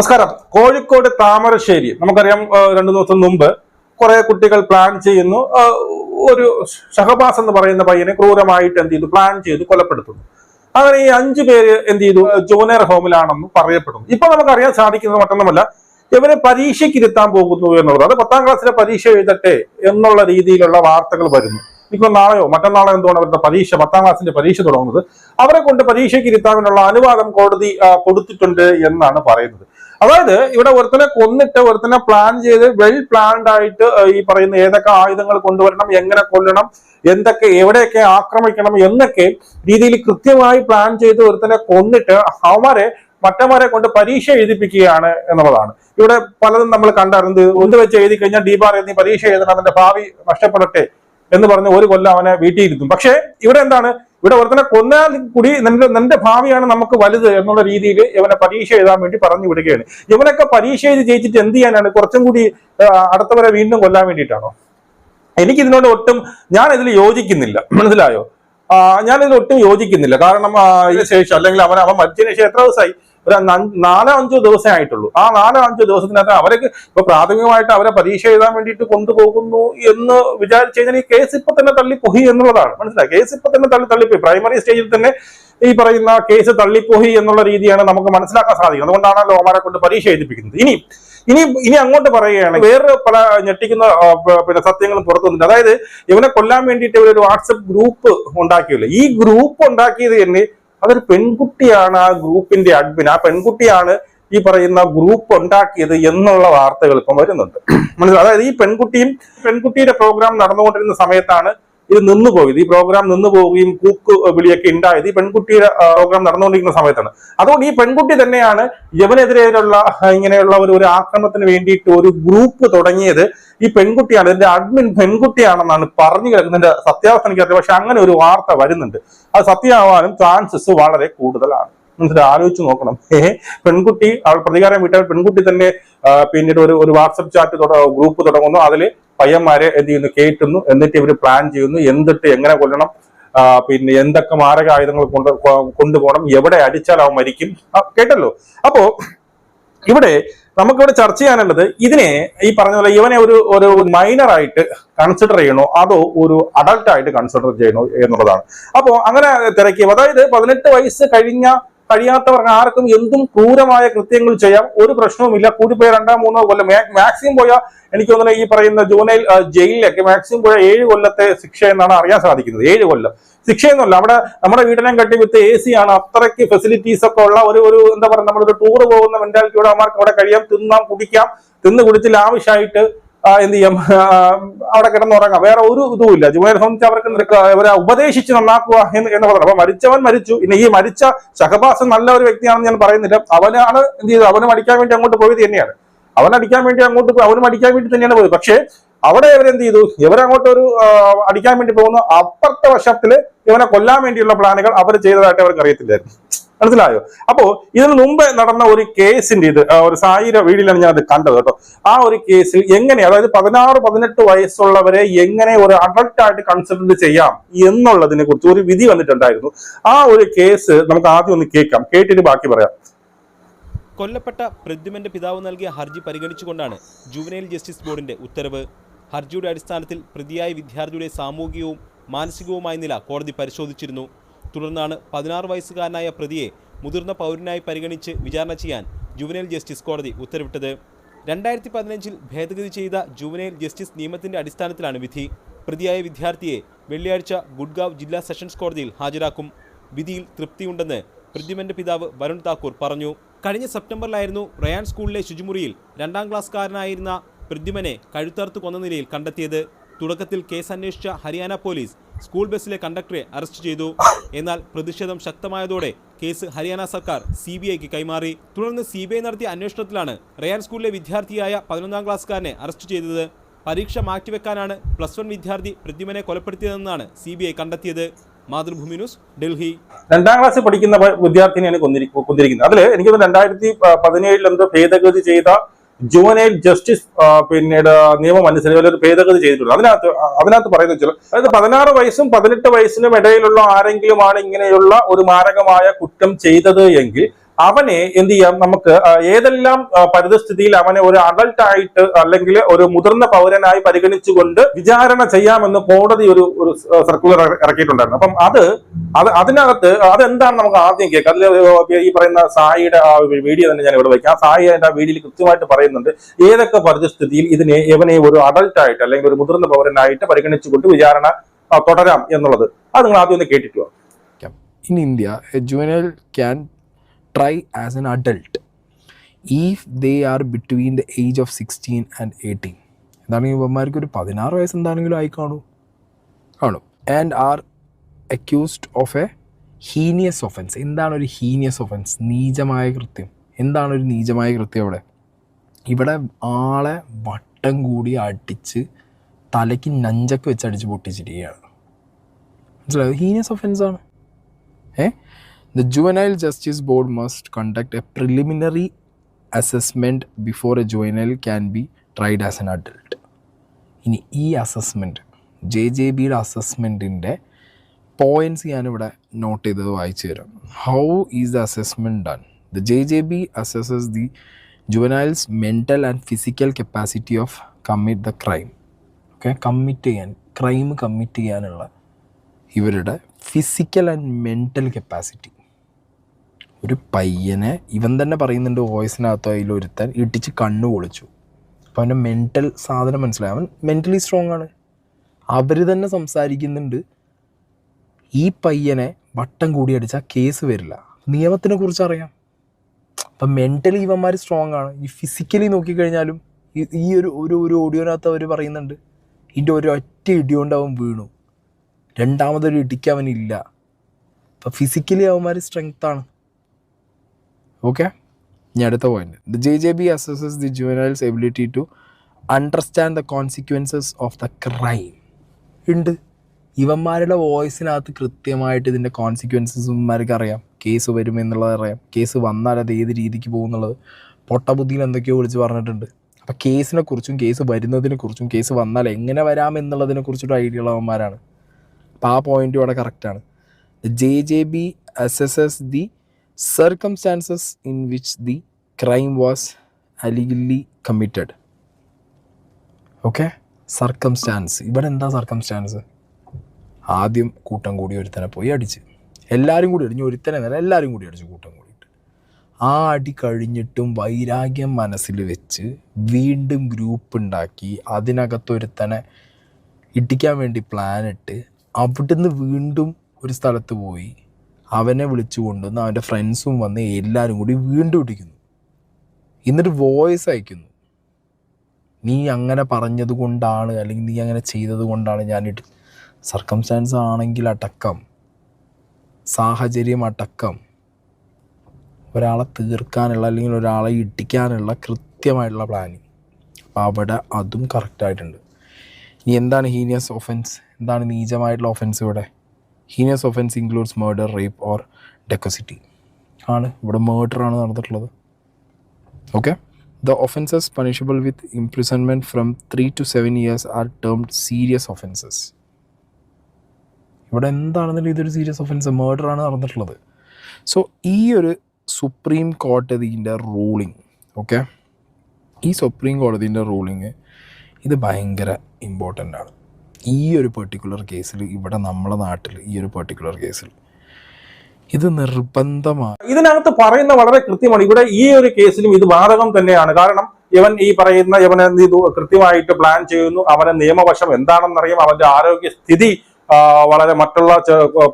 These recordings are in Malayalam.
നമസ്കാരം. കോഴിക്കോട് താമരശ്ശേരി. നമുക്കറിയാം രണ്ടു ദിവസം മുമ്പ് കുറെ കുട്ടികൾ പ്ലാൻ ചെയ്യുന്നു. ഒരു ഷഹബാസ് എന്ന് പറയുന്ന പയ്യനെ ക്രൂരമായിട്ട് എന്ത് ചെയ്തു? പ്ലാൻ ചെയ്തു കൊലപ്പെടുത്തുന്നു. അങ്ങനെ ഈ അഞ്ചു പേര് എന്ത് ചെയ്തു? ജൂനിയർ ഹോമിലാണെന്ന് പറയപ്പെടുന്നു. ഇപ്പൊ നമുക്കറിയാൻ സാധിക്കുന്നത് മറ്റൊന്നുമല്ല ഇവരെ പരീക്ഷയ്ക്ക് ഇരുത്താൻ പോകുന്നു എന്നുള്ളത്. അത് പത്താം ക്ലാസ്സിലെ പരീക്ഷ എഴുതട്ടെ എന്നുള്ള രീതിയിലുള്ള വാർത്തകൾ വരുന്നു. ഇപ്പൊ നാളെയോ മറ്റന്നാളോ എന്തുകൊണ്ട് അവരുടെ പരീക്ഷ? പത്താം ക്ലാസ്സിന്റെ പരീക്ഷ തുടങ്ങുന്നത്. അവരെ കൊണ്ട് പരീക്ഷയ്ക്ക് ഇരുത്താനുള്ള അനുവാദം കോടതി കൊടുത്തിട്ടുണ്ട് എന്നാണ് പറയുന്നത്. അതായത് ഇവിടെ ഒരുത്തനെ കൊന്നിട്ട് ഒരുത്തനെ പ്ലാൻ ചെയ്ത് വെൽ പ്ലാൻഡ് ആയിട്ട് ഈ പറയുന്ന ഏതൊക്കെ ആയുധങ്ങൾ കൊണ്ടുവരണം എങ്ങനെ കൊല്ലണം എന്തൊക്കെ എവിടെയൊക്കെ ആക്രമിക്കണം എന്നൊക്കെ രീതിയിൽ കൃത്യമായി പ്ലാൻ ചെയ്ത് ഒരുത്തനെ കൊന്നിട്ട് അവരെ മറ്റന്മാരെ കൊണ്ട് പരീക്ഷ എഴുതിപ്പിക്കുകയാണ് എന്നുള്ളതാണ്. ഇവിടെ പലതും നമ്മൾ കണ്ടറിഞ്ഞത്. ഒന്ന് വെച്ച് എഴുതി കഴിഞ്ഞാൽ ഡീബാർ എന്നീ പരീക്ഷ എഴുതണം അതിന്റെ ഭാവി നഷ്ടപ്പെടട്ടെ എന്ന് പറഞ്ഞ് ഒരു കൊല്ലം അവനെ വീട്ടിയിരുത്തും പക്ഷേ ഇവിടെ എന്താണ്? ഇവിടെ ഒരുത്തനെ കൊന്നാൽ കൂടി നിന്റെ നിന്റെ ഭാവിയാണ് നമുക്ക് വലുത് എന്നുള്ള രീതിയിൽ ഇവനെ പരീക്ഷ എഴുതാൻ വേണ്ടി പറഞ്ഞു വിടുകയാണ്. ഇവനൊക്കെ പരീക്ഷ എഴുതി ജയിച്ചിട്ട് എന്ത് ചെയ്യാനാണ്? കുറച്ചും കൂടി അടുത്തവരെ വീണ്ടും കൊല്ലാൻ വേണ്ടിയിട്ടാണോ? എനിക്കിതിനോട് ഒട്ടും ഞാൻ ഇതിൽ യോജിക്കുന്നില്ല. മനസ്സിലായോ? ഇതിൽ ഒട്ടും യോജിക്കുന്നില്ല. കാരണം ഇതിന് ശേഷം അല്ലെങ്കിൽ അവൻ അവൻ മരിച്ചതിന് ശേഷം എത്ര ദിവസമായി? ഒരു നാലോ അഞ്ചോ ദിവസമേ ആയിട്ടുള്ളൂ. ആ നാലോ അഞ്ചോ ദിവസത്തിനകത്ത് അവരൊക്കെ ഇപ്പൊ പ്രാഥമികമായിട്ട് അവരെ പരീക്ഷ എഴുതാൻ വേണ്ടിയിട്ട് കൊണ്ടുപോകുന്നു എന്ന് വിചാരിച്ചു കഴിഞ്ഞാൽ ഈ കേസ് ഇപ്പൊ തന്നെ തള്ളിപ്പോയി എന്നുള്ളതാണ്. മനസ്സിലായി? കേസ് ഇപ്പൊ തന്നെ തള്ളി തള്ളിപ്പോയി. പ്രൈമറി സ്റ്റേജിൽ തന്നെ ഈ പറയുന്ന കേസ് തള്ളിപ്പോയി എന്നുള്ള രീതിയാണ് നമുക്ക് മനസ്സിലാക്കാൻ സാധിക്കുന്നത്. അതുകൊണ്ടാണല്ലോ അവരെ കൊണ്ട് പരീക്ഷ എഴുതിപ്പിക്കുന്നത്. ഇനി ഇനി ഇനി അങ്ങോട്ട് പറയുകയാണ് വേറെ പല ഞെട്ടിക്കുന്ന പിന്നെ സത്യങ്ങളും പുറത്തു വന്നിട്ടുണ്ട്. അതായത് ഇവനെ കൊല്ലാൻ വേണ്ടിയിട്ട് ഇവരൊരു വാട്സപ്പ് ഗ്രൂപ്പ് ഉണ്ടാക്കിയല്ലോ? ഈ ഗ്രൂപ്പ് ഉണ്ടാക്കിയത് തന്നെ അതൊരു പെൺകുട്ടിയാണ് ആ ഗ്രൂപ്പിന്റെ അഡ്മിൻ ആ പെൺകുട്ടിയാണ് ഈ പറയുന്ന ഗ്രൂപ്പ് ഉണ്ടാക്കിയത് എന്നുള്ള വാർത്തകൾ ഇപ്പം വരുന്നുണ്ട്. മനസ്സിലായി? അതായത് ഈ പെൺകുട്ടിയും പെൺകുട്ടിയുടെ പ്രോഗ്രാം നടന്നുകൊണ്ടിരുന്ന സമയത്താണ് ഇത് നിന്നു പോയത് ഈ പ്രോഗ്രാം നിന്നു പോവുകയും കൂക്ക് വിളിയൊക്കെ ഉണ്ടായത് ഈ പെൺകുട്ടിയുടെ പ്രോഗ്രാം നടന്നുകൊണ്ടിരിക്കുന്ന സമയത്താണ്. അതുകൊണ്ട് ഈ പെൺകുട്ടി തന്നെയാണ് യവനെതിരെയുള്ള ഇങ്ങനെയുള്ള ഒരു ഒരു ആക്രമണത്തിന് വേണ്ടിയിട്ട് ഒരു ഗ്രൂപ്പ് തുടങ്ങിയത് ഈ പെൺകുട്ടിയാണ്. ഇതിന്റെ അഡ്മിൻ പെൺകുട്ടിയാണെന്നാണ് പറഞ്ഞു കിടക്കുന്നതിന്റെ സത്യാവസ്ഥ എനിക്കറിയാം പക്ഷെ അങ്ങനെ ഒരു വാർത്ത വരുന്നുണ്ട്. അത് സത്യമാവാനും ചാൻസസ് വളരെ കൂടുതലാണ്. മനസ്സിലായി ആലോചിച്ച് നോക്കണം. പെൺകുട്ടി അവൾ പ്രതികാരം വിട്ടാൽ പെൺകുട്ടി തന്നെ പിന്നീട് ഒരു ഒരു വാട്സപ്പ് ചാറ്റ് ഗ്രൂപ്പ് തുടങ്ങുന്നു. അതിൽ പയ്യന്മാരെ എന്ത് ചെയ്യുന്നു കേട്ടുന്നു എന്നിട്ട് ഇവർ പ്ലാൻ ചെയ്യുന്നു. എന്തിട്ട് എങ്ങനെ കൊല്ലണം? പിന്നെ എന്തൊക്കെ മാരക ആയുധങ്ങൾ കൊണ്ട് കൊണ്ടുപോകണം? എവിടെ അടിച്ചാൽ അവൻ മരിക്കും? കേട്ടല്ലോ? അപ്പോ ഇവിടെ നമുക്കിവിടെ ചർച്ച ചെയ്യാനുള്ളത് ഇതിനെ ഈ പറഞ്ഞ പോലെ ഇവനെ ഒരു ഒരു മൈനറായിട്ട് കൺസിഡർ ചെയ്യണോ? അതോ ഒരു അഡൾട്ടായിട്ട് കൺസിഡർ ചെയ്യണോ എന്നുള്ളതാണ്. അപ്പോ അങ്ങനെ തിരക്കിയ അതായത് പതിനെട്ട് വയസ്സ് കഴിഞ്ഞ കഴിയാത്തവർക്ക് ആർക്കും എന്തും ക്രൂരമായ കൃത്യങ്ങൾ ചെയ്യാം. ഒരു പ്രശ്നവുമില്ല. കൂടിപ്പോയ രണ്ടോ മൂന്നോ കൊല്ലം. മാക്സിമം പോയ എനിക്ക് തോന്നുന്നു ഈ പറയുന്ന ജൂനൈൽ ജയിലിലൊക്കെ മാക്സിമം പോയ ഏഴ് കൊല്ലത്തെ ശിക്ഷ എന്നാണ് അറിയാൻ സാധിക്കുന്നത്. ഏഴ് കൊല്ലം. ശിക്ഷയൊന്നുമല്ല അവിടെ നമ്മുടെ വീടിനെ കട്ടി വിത്ത് എ സി ആണ്. അത്രയ്ക്ക് ഫെസിലിറ്റീസ് ഒക്കെ ഉള്ള ഒരു ഒരു എന്താ പറയുക നമ്മളൊരു ടൂർ പോകുന്ന മെന്റാലിറ്റിയോടെ അവർക്ക് അവിടെ കഴിയാം. തിന്നാം കുടിക്കാം. തിന്ന് കുടിച്ച് ലാവിഷായിട്ട് ആ, എന്ത് ചെയ്യാം? അവിടെ കിടന്നുറങ്ങാം. വേറെ ഒരു ഇതുമില്ല ജുബൈർ സംബന്ധിച്ച് അവർക്ക് അവരെ ഉപദേശിച്ച് നന്നാക്കുക എന്ന് എന്ന് പറഞ്ഞു അപ്പൊ മരിച്ചവൻ മരിച്ചു. പിന്നെ ഈ മരിച്ച ഷഹബാസ് നല്ല ഒരു വ്യക്തിയാണെന്ന് ഞാൻ പറയുന്നില്ല. അവനാണ് എന്ത് ചെയ്തത്? അവന് മടിക്കാൻ വേണ്ടി അങ്ങോട്ട് പോയത് തന്നെയാണ്. അവൻ അടിക്കാൻ വേണ്ടി അങ്ങോട്ട് അവനും അടിക്കാൻ വേണ്ടി തന്നെയാണ് പോയത്. പക്ഷേ അവിടെ ഇവരെന്ത് ചെയ്തു? ഇവരങ്ങോട്ട് ഒരു അടിക്കാൻ വേണ്ടി പോകുന്ന അപ്പുറത്തെ വശത്തിൽ ഇവനെ കൊല്ലാൻ വേണ്ടിയുള്ള പ്ലാനുകൾ അവർ ചെയ്തതായിട്ട് അവർക്ക് അറിയത്തില്ലായിരുന്നു. മനസ്സിലായോ? അപ്പോ ഇതിന് മുമ്പ് നടന്ന ഒരു കേസിന്റെ ഇത് ഒരു സായിര വീടിലാണ് ഞാൻ അത് കണ്ടത് കേട്ടോ. ആ ഒരു കേസിൽ എങ്ങനെ അതായത് പതിനാറ് പതിനെട്ട് വയസ്സുള്ളവരെ എങ്ങനെ ഒരു അഡൾട്ടായിട്ട് കൺസിഡർ ചെയ്യാം എന്നുള്ളതിനെ കുറിച്ച് ഒരു വിധി വന്നിട്ടുണ്ടായിരുന്നു. ആ ഒരു കേസ് നമുക്ക് ആദ്യം ഒന്ന് കേൾക്കാം. കേട്ടിട്ട് ബാക്കി പറയാം. കൊല്ലപ്പെട്ട പ്രദ്യുമന്റെ പിതാവ് നൽകിയ ഹർജി പരിഗണിച്ചുകൊണ്ടാണ് ജുവനൈൽ ജസ്റ്റിസ് ബോർഡിന്റെ ഉത്തരവ് ഹർജിയുടെ അടിസ്ഥാനത്തിൽ പ്രതിയായ വിദ്യാർത്ഥിയുടെ സാമൂഹികവും മാനസികവുമായ നില കോടതി പരിശോധിച്ചിരുന്നു. തുടർന്നാണ് പതിനാറ് വയസ്സുകാരനായ പ്രതിയെ മുതിർന്ന പൗരനായി പരിഗണിച്ച് വിചാരണ ചെയ്യാൻ ജുവനൈൽ ജസ്റ്റിസ് കോടതി ഉത്തരവിട്ടത്. രണ്ടായിരത്തി പതിനഞ്ചിൽ ഭേദഗതി ചെയ്ത ജുവനൈൽ ജസ്റ്റിസ് നിയമത്തിന്റെ അടിസ്ഥാനത്തിലാണ് വിധി. പ്രതിയായ വിദ്യാർത്ഥിയെ വെള്ളിയാഴ്ച ഗുഡ്ഗാവ് ജില്ലാ സെഷൻസ് കോടതിയിൽ ഹാജരാക്കും. വിധിയിൽ തൃപ്തിയുണ്ടെന്ന് പ്രതിമന്റെ പിതാവ് വരുൺ താക്കൂർ പറഞ്ഞു. കഴിഞ്ഞ സെപ്റ്റംബറിലായിരുന്നു റയാൻ സ്കൂളിലെ ശുചിമുറിയിൽ രണ്ടാം ക്ലാസ്സുകാരനായിരുന്ന പ്രദ്യുമനെ കഴുത്തറുത്ത് കൊന്ന നിലയിൽ കണ്ടെത്തിയത് തുടക്കത്തിൽ കേസ് അന്വേഷിച്ച ഹരിയാന പോലീസ് സ്കൂൾ ബസ്സിലെ കണ്ടക്ടറെ അറസ്റ്റ് ചെയ്തു. എന്നാൽ പ്രതിഷേധം ശക്തമായതോടെ കേസ് ഹരിയാന സർക്കാർ സി ബി ഐക്ക് കൈമാറി. തുടർന്ന് സി ബി ഐ നടത്തിയ അന്വേഷണത്തിലാണ് റയാൻ സ്കൂളിലെ വിദ്യാർത്ഥിയായ പതിനൊന്നാം ക്ലാസ്സുകാരനെ അറസ്റ്റ് ചെയ്തത്. പരീക്ഷ മാറ്റിവെക്കാനാണ് പ്ലസ് വൺ വിദ്യാർത്ഥി പ്രദ്യുമനെ കൊലപ്പെടുത്തിയതെന്നാണ് സി ബി ഐ കണ്ടെത്തിയത്. മാതൃഭൂമി ന്യൂസ് ഡൽഹി. രണ്ടാം ക്ലാസ് പഠിക്കുന്ന വിദ്യാർത്ഥിനിയാണ് കൊന്നിരി കൊന്നിരിക്കുന്നത്. അതിൽ എനിക്ക് രണ്ടായിരത്തി പതിനേഴിൽ എന്തോ ഭേദഗതി ചെയ്ത ജുവനൈൽ ജസ്റ്റിസ് പിന്നീട് നിയമം അനുസരിച്ച് ഒരു ഭേദഗതി ചെയ്തിട്ടുണ്ട്. അതിനകത്ത് അതിനകത്ത് പറയുന്നത് വെച്ചാൽ അതായത് പതിനാറ് വയസ്സും പതിനെട്ട് വയസ്സിനും ഇടയിലുള്ള ആരെങ്കിലുമാണ് ഇങ്ങനെയുള്ള ഒരു മാരകമായ കുറ്റം ചെയ്തത് എങ്കിൽ അവനെ എന്ത് ചെയ്യാം? നമുക്ക് ഏതെല്ലാം പരിതസ്ഥിതിയിൽ അവനെ ഒരു അഡൾട്ട് ആയിട്ട് അല്ലെങ്കിൽ ഒരു മുതിർന്ന പൗരനായി പരിഗണിച്ചുകൊണ്ട് വിചാരണ ചെയ്യാമെന്ന് കോടതി ഒരു ഒരു സർക്കുലർ ഇറക്കിയിട്ടുണ്ടായിരുന്നു. അപ്പം അത് അത് അതിനകത്ത് അതെന്താണ് നമുക്ക് ആദ്യം കേൾക്കാം? അതിൽ ഈ പറയുന്ന സായിയുടെ ആ വീഡിയോ തന്നെ ഞാൻ ഇവിടെ വയ്ക്കാം. ആ സായി ആ വീഡിയോയിൽ കൃത്യമായിട്ട് പറയുന്നുണ്ട് ഏതൊക്കെ പരിതസ്ഥിതിയിൽ ഇതിനെ ഇവനെ ഒരു അഡൾട്ട് ആയിട്ട് അല്ലെങ്കിൽ ഒരു മുതിർന്ന പൗരനായിട്ട് പരിഗണിച്ചുകൊണ്ട് വിചാരണ തുടരാം എന്നുള്ളത്. അത് നിങ്ങൾ ആദ്യം ഒന്ന് കേട്ടിട്ട് in India, a juvenile can try as an adult if they are between the age of 16 and 18. എന്താണെങ്കിൽ ഇവന്മാർക്ക് ഒരു പതിനാറ് വയസ്സ് എന്താണെങ്കിലും ആയി കാണൂ. കാണും and are accused of a heinous offence എന്താണ് ഒരു ഹീനിയസ് ഒഫൻസ് നീചമായ കൃത്യം. എന്താണ് ഒരു നീചമായ കൃത്യം അവിടെ? ഇവിടെ ആളെ വട്ടം കൂടി അടിച്ച് തലയ്ക്ക് നഞ്ചക്ക് വെച്ച് അടിച്ച് പൊട്ടിച്ചിരിക്കുകയാണ്. മനസ്സിലായത് ഹീനിയസ് ഒഫൻസാണ് Eh? The Juvenile Justice Board must conduct a preliminary assessment before a juvenile can be tried as an adult. ഇനി ഈ അസസ്മെന്റ് ജെ ജെ ബിയുടെ അസസ്മെന്റിന്റെ പോയിന്റ്സ് ഞാനിവിടെ നോട്ട് ചെയ്തത് വായിച്ചു തരാം. How is the assessment done the J J B assesses the juvenile's mental and physical capacity of commit the crime okay commit ചെയ്യാൻ ക്രൈം കമ്മിറ്റ് ചെയ്യാനുള്ള ഇവരുടെ ഫിസിക്കൽ ആൻഡ് മെന്റൽ കപ്പാസിറ്റി ഒരു പയ്യനെ ഇവൻ തന്നെ പറയുന്നുണ്ട് വോയിസിനകത്ത് അതിലൊരുത്തൻ ഇടിച്ച് കണ്ണു പൊളിച്ചു. അപ്പോൾ അവന്റെ മെന്റൽ സാധനം മനസ്സിലായി. അവൻ മെന്റലി സ്ട്രോങ് ആണ്. അവർ തന്നെ സംസാരിക്കുന്നുണ്ട്. ഈ പയ്യനെ വട്ടം കൂടി അടിച്ചാൽ കേസ് വരില്ല. നിയമത്തിനെ കുറിച്ച് അറിയാം. അപ്പം മെന്റലി ഇവന്മാർ സ്ട്രോങ് ആണ്. ഈ ഫിസിക്കലി നോക്കിക്കഴിഞ്ഞാലും ഈ- ഒരു ഒരു ഒരു ഓഡിയോനകത്ത് അവർ പറയുന്നുണ്ട്. ഇതിന്റെ ഒരു ഒറ്റ ഇടിയോണ്ട് അവൻ വീണു. രണ്ടാമതൊരു ഇടിക്ക് അവനില്ല. അപ്പം ഫിസിക്കലി അവന്മാർ സ്ട്രെങ്ത് ആണ്. ഓക്കെ ഇനി അടുത്ത point the J J B assesses the juvenile's ability to understand the consequences of the crime ഉണ്ട്. ഇവന്മാരുടെ വോയിസിനകത്ത് കൃത്യമായിട്ട് ഇതിന്റെ കോൺസിക്വൻസസ് ഇവന്മാർക്ക് അറിയാം. കേസ് വരുമെന്നുള്ളത് അറിയാം. കേസ് വന്നാൽ അത് ഏത് രീതിക്ക് പോകുന്നുള്ളത് പൊട്ടബുദ്ധിയിൽ എന്തൊക്കെയോ വിളിച്ച് പറഞ്ഞിട്ടുണ്ട്. അപ്പം കേസിനെ കുറിച്ചും കേസ് വരുന്നതിനെ കുറിച്ചും കേസ് വന്നാൽ എങ്ങനെ വരാം എന്നുള്ളതിനെ കുറിച്ചൊരു ഐഡിയ ഉള്ളവന്മാരാണ് അപ്പോൾ ആ പോയിന്റ് ഇവിടെ കറക്റ്റാണ് J J B assesses the circumstances in which the crime was allegedly committed okay circumstance ഇവിടെ എന്താ സർക്കംസ്റ്റാൻസ് ആദ്യം കൂട്ടം കൂടി ഒരുത്തനെ പോയി അടിച്ച്. എല്ലാവരും കൂടി അടിഞ്ഞു. ഒരുത്തനെ നേരെ എല്ലാവരും കൂടി അടിച്ചു കൂട്ടം കൂടിയിട്ട്. ആ അടി കഴിഞ്ഞിട്ടും വൈരാഗ്യം മനസ്സിൽ വെച്ച് വീണ്ടും ഗ്രൂപ്പ് ഉണ്ടാക്കി അതിനകത്തൊരുത്തനെ ഇടിക്കാൻ വേണ്ടി പ്ലാനിട്ട് അവിടുന്ന് വീണ്ടും ഒരു സ്ഥലത്ത് പോയി. അവനെ വിളിച്ചു കൊണ്ടുവന്ന് അവന്റെ ഫ്രണ്ട്സും വന്ന് എല്ലാവരും കൂടി വീണ്ടും ഇടിക്കുന്നു. എന്നിട്ട് വോയിസ് അയക്കുന്നു. നീ അങ്ങനെ പറഞ്ഞത് കൊണ്ടാണ് അല്ലെങ്കിൽ നീ അങ്ങനെ ചെയ്തത് കൊണ്ടാണ് ഞാൻ ഇടി സർക്കംസ്റ്റാൻസ് ആണെങ്കിൽ അടക്കം. സാഹചര്യം അടക്കം. ഒരാളെ തീർക്കാനുള്ള അല്ലെങ്കിൽ ഒരാളെ ഇട്ടിക്കാനുള്ള കൃത്യമായിട്ടുള്ള പ്ലാനിങ് അപ്പോൾ അവിടെ അതും കറക്റ്റായിട്ടുണ്ട് ഇനി എന്താണ് ഹീനിയസ് ഒഫൻസ് എന്താണ് നീചമായിട്ടുള്ള ഒഫൻസ് ഇവിടെ? Heinous offence includes murder rape or dacoity ആണ്. ഇവിടെ murder ആണ് നടന്നിട്ടുള്ളത്. Okay the offences punishable with imprisonment from three to seven years are termed serious offences ഇവിടെ എന്താണെന്നുണ്ടെങ്കിൽ ഇതൊരു സീരിയസ് ഒഫൻസ് murder ആണ് നടന്നിട്ടുള്ളത്. സോ ഈ ഒരു സുപ്രീം കോടതിന്റെ റൂളിംഗ് ഓക്കെ ഈ സുപ്രീം കോടതിന്റെ റൂളിങ് ഇത് ഭയങ്കര ഇമ്പോർട്ടന്റ് ആണ്. ഈ ഒരു പെർട്ടിക്കുലർ കേസിൽ ഇവിടെ നമ്മളെ നാട്ടിൽ ഈ ഒരു പെർട്ടിക്കുലർ കേസിൽ ഇത് നിർബന്ധമാണ് ഇതിനകത്ത് പറയുന്ന വളരെ കൃത്യമാണ്. ഇവിടെ ഈ ഒരു കേസിലും ഇത് ബാധകം തന്നെയാണ്. കാരണം ഇവൻ ഈ പറയുന്ന ഇവനെ കൃത്യമായിട്ട് പ്ലാൻ ചെയ്യുന്നു. അവന്റെ നിയമവശം എന്താണെന്നറിയാം. അവന്റെ ആരോഗ്യ സ്ഥിതി ആ, വളരെ മറ്റുള്ള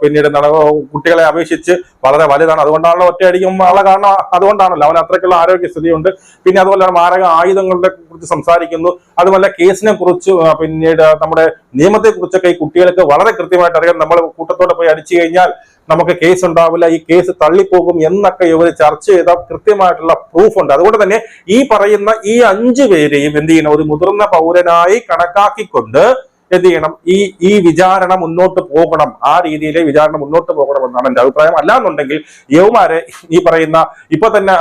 പിന്നീട് എന്താണ് കുട്ടികളെ അപേക്ഷിച്ച് വളരെ വലുതാണ്. അതുകൊണ്ടാണല്ലോ ഒറ്റയടിക്കും ആളെ കാരണം അതുകൊണ്ടാണല്ലോ. അവൻ അത്രയ്ക്കുള്ള ആരോഗ്യസ്ഥിതിയുണ്ട്. പിന്നെ അതുപോലെ മാരക ആയുധങ്ങളുടെ കുറിച്ച് സംസാരിക്കുന്നു. അതുപോലെ കേസിനെ കുറിച്ച് പിന്നീട് നമ്മുടെ നിയമത്തെ കുറിച്ചൊക്കെ ഈ കുട്ടികൾക്ക് വളരെ കൃത്യമായിട്ട് അറിയാം. നമ്മൾ കൂട്ടത്തോടെ പോയി അടിച്ചു കഴിഞ്ഞാൽ നമുക്ക് കേസ് ഉണ്ടാവില്ല. ഈ കേസ് തള്ളിപ്പോകും എന്നൊക്കെ ഇവർ ചർച്ച ചെയ്ത കൃത്യമായിട്ടുള്ള പ്രൂഫ് ഉണ്ട് അതുകൊണ്ട് തന്നെ ഈ പറയുന്ന ഈ അഞ്ചു പേരെയും എന്ത് ചെയ്യണം ഒരു മുതിർന്ന പൗരനായി കണക്കാക്കിക്കൊണ്ട് എന്ത് ചെയ്യണം. ഈ ഈ വിചാരണ മുന്നോട്ട് പോകണം. ആ രീതിയിലെ വിചാരണ മുന്നോട്ട് പോകണം എന്നാണ് എന്റെ അഭിപ്രായം. അല്ലാന്നുണ്ടെങ്കിൽ യവമാരെ ഈ പറയുന്ന ഇപ്പൊ തന്നെ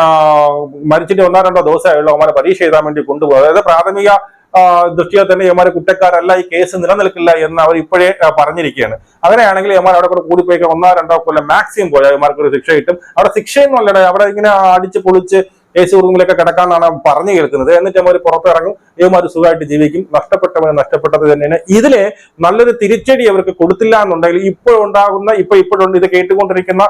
മരിച്ചിട്ട് ഒന്നോ രണ്ടോ ദിവസമായുള്ള അവന്മാരെ പരീക്ഷ എഴുതാൻ വേണ്ടി കൊണ്ടുപോകും അതായത് പ്രാഥമിക ആ, ദൃഷ്ടിയിൽ തന്നെ ഇവന്മാർ കുറ്റക്കാരല്ല ഈ കേസ് നിലനിൽക്കില്ല എന്ന് അവർ ഇപ്പോഴേ പറഞ്ഞിരിക്കുകയാണ്. അങ്ങനെയാണെങ്കിൽ ഇവന്മാർ അവിടെ കൂടെ കൂടിപ്പോയിക്കാൻ ഒന്നോ രണ്ടോ കൊല്ലം മാക്സിമം പോയാൽ ഇവന്മാർക്ക് ഒരു ശിക്ഷ കിട്ടും. അവിടെ ശിക്ഷയൊന്നും അല്ലടേ അവിടെ ഇങ്ങനെ അടിച്ച് പൊളിച്ച് എ സി റൂമിലൊക്കെ കിടക്കാന്നാണ് പറഞ്ഞു കേൾക്കുന്നത്. എന്നിട്ട് അവർ പുറത്തിറങ്ങും. ഇവന്മാർ സുഖമായിട്ട് ജീവിക്കും. നഷ്ടപ്പെട്ടവർ നഷ്ടപ്പെട്ടത് തന്നെയാണ്. ഇതിനെ നല്ലൊരു തിരിച്ചടി അവർക്ക് കൊടുത്തില്ല എന്നുണ്ടെങ്കിൽ ഇപ്പോൾ ഉണ്ടാകുന്ന ഇപ്പൊ ഇപ്പോഴുണ്ട് ഇത് കേട്ടുകൊണ്ടിരിക്കുന്ന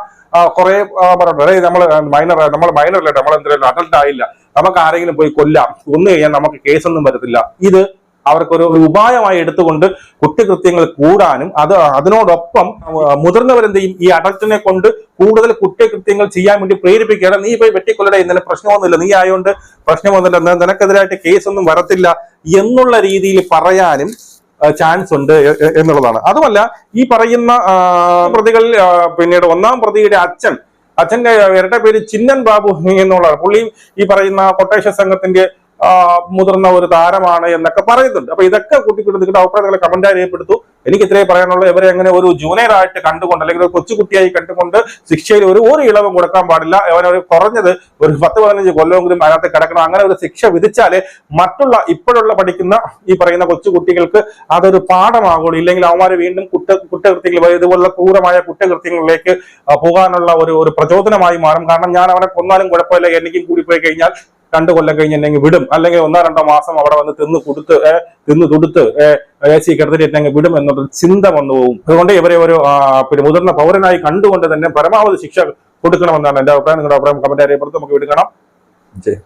കുറെ പറഞ്ഞു നമ്മൾ മൈനർ നമ്മൾ മൈനർ അല്ല നമ്മൾ എന്തായാലും അഡൽട്ട് ആയില്ല. നമുക്ക് ആരെങ്കിലും പോയി കൊല്ലാം. കൊന്നു കഴിഞ്ഞാൽ നമുക്ക് കേസൊന്നും വരത്തില്ല. ഇത് അവർക്കൊരു ഉപായമായി എടുത്തുകൊണ്ട് കുറ്റകൃത്യങ്ങൾ കൂടാനും അത് അതിനോടൊപ്പം മുതിർന്നവരെന്തെയും ഈ അഡൽട്ടിനെ കൊണ്ട് കൂടുതൽ കുറ്റകൃത്യങ്ങൾ ചെയ്യാൻ വേണ്ടി പ്രേരിപ്പിക്കുകയാണ്. നീ പോയി വെട്ടിക്കൊല്ലട ഇന്നലെ പ്രശ്നമൊന്നുമില്ല. നീ ആയതുകൊണ്ട് പ്രശ്നമൊന്നുമില്ല. നിനക്കെതിരായിട്ട് കേസൊന്നും വരത്തില്ല എന്നുള്ള രീതിയിൽ പറയാനും ചാൻസ് ഉണ്ട് എന്നുള്ളതാണ്. അതുമല്ല ഈ പറയുന്ന പ്രതികളിൽ പിന്നീട് ഒന്നാം പ്രതിയുടെ അച്ഛൻ അച്ഛന്റെ ഇരട്ട പേര് ചിന്നൻ ബാബു എന്നുള്ളതാണ്. പുള്ളി ഈ പറയുന്ന കൊട്ടേഷൻ സംഘത്തിന്റെ മുതിർന്ന ഒരു താരമാണ് എന്നൊക്കെ പറയുന്നുണ്ട്. അപ്പൊ ഇതൊക്കെ കൂട്ടിക്കൊണ്ട് നിങ്ങളുടെ അഭിപ്രായങ്ങളെ കമന്റ് രേഖപ്പെടുത്തു. എനിക്ക് ഇത്രേ പറയാനുള്ളത് ഇവരെ എങ്ങനെ ഒരു ജൂനിയറായിട്ട് കണ്ടുകൊണ്ട് അല്ലെങ്കിൽ ഒരു കൊച്ചുകുട്ടിയായി കണ്ടുകൊണ്ട് ശിക്ഷയിൽ ഒരു ഒരു ഇളവും കൊടുക്കാൻ പാടില്ല. അവനൊരു കുറഞ്ഞത് ഒരു പത്ത് പതിനഞ്ച് കൊല്ലമെങ്കിലും അതിനകത്ത് കിടക്കണം. അങ്ങനെ ഒരു ശിക്ഷ വിധിച്ചാൽ മറ്റുള്ള ഇപ്പോഴുള്ള പഠിക്കുന്ന ഈ പറയുന്ന കൊച്ചുകുട്ടികൾക്ക് അതൊരു പാഠമാകുള്ളൂ. ഇല്ലെങ്കിൽ അവന്മാര് വീണ്ടും കുറ്റ കുറ്റകൃത്യങ്ങൾ ഇതുപോലുള്ള ക്രൂരമായ കുറ്റകൃത്യങ്ങളിലേക്ക് പോകാനുള്ള ഒരു ഒരു പ്രചോദനമായി മാറും. കാരണം ഞാൻ അവനെ കൊന്നാലും കുഴപ്പമില്ല. എനിക്കും കൂടി പോയി കഴിഞ്ഞാൽ രണ്ടു കൊല്ലം കഴിഞ്ഞ് എന്നെ വിടും. അല്ലെങ്കിൽ ഒന്നോ രണ്ടോ മാസം അവിടെ വന്ന് തിന്ന് കൊടുത്ത് തിന്ന് തുടുത്ത് എ സി കിടത്തിട്ട് എന്നെ വിടും എന്നുള്ള ചിന്ത വന്നു പോകും. അതുകൊണ്ട് ഇവരെ ഒരു പിന്നെ മുതിർന്ന പൗരനായി കണ്ടുകൊണ്ട് തന്നെ പരമാവധി ശിക്ഷ കൊടുക്കണമെന്നാണ് എന്റെ അഭിപ്രായം. നിങ്ങളുടെ അഭിപ്രായം കമന്റ് അറിയപ്പെടുത്ത് നമുക്ക് വിടുക്കണം ജയ്.